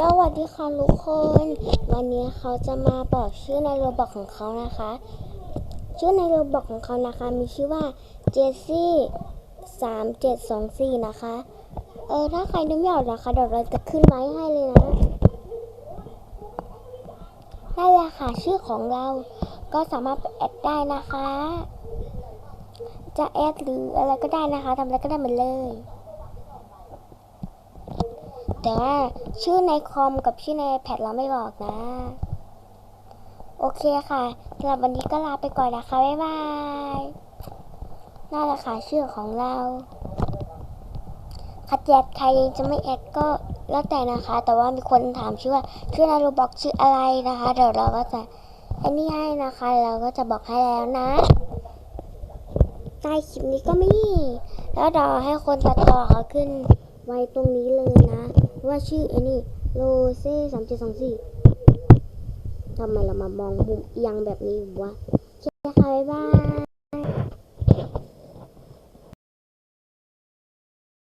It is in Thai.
สวัสดีค่ะทุกคน วันนี้เขาจะมาบอกชื่อในโรบอกของเขานะคะ ชื่อในโรบอกของเขานะคะ มีชื่อว่าเจสซี่สามเจ็ดสองสี่นะคะ เออถ้าใครนึกไม่ออกนะคะเดี๋ยวเราจะขึ้นไว้ให้เลยนะนั่นแหละค่ะชื่อของเราก็สามารถแอดได้นะคะ จะแอดหรืออะไรก็ได้นะคะทำอะไรก็ได้หมดเลย แต่ว่าชื่อในคอมกับชื่อในแพดเราไม่บอกนะ โอเคค่ะสำหรับวันนี้ก็ลาไปก่อนนะคะ บ๊ายบายน่าละค่ะชื่อของเราคัดแยกใครจะไม่แอดก็แล้วแต่นะคะ แต่ว่ามีคนถามชื่อว่าชื่อในโรบอกชื่ออะไรนะคะ เดี๋ยวเราก็จะอันนี้ให้นะคะ เราก็จะบอกให้แล้วนะใต้คลิปนี้ก็มี แล้วเดี๋ยวให้คนตัดต่อเขาขึ้นไว้ตรงนี้เลยนะ ว่าชื่อไอ้นี่โรเซ่สามเจ็ดสองสี่ทำไมเรามามองมุมเอียงแบบนี้วะโอเคค่ะบ๊ายบาย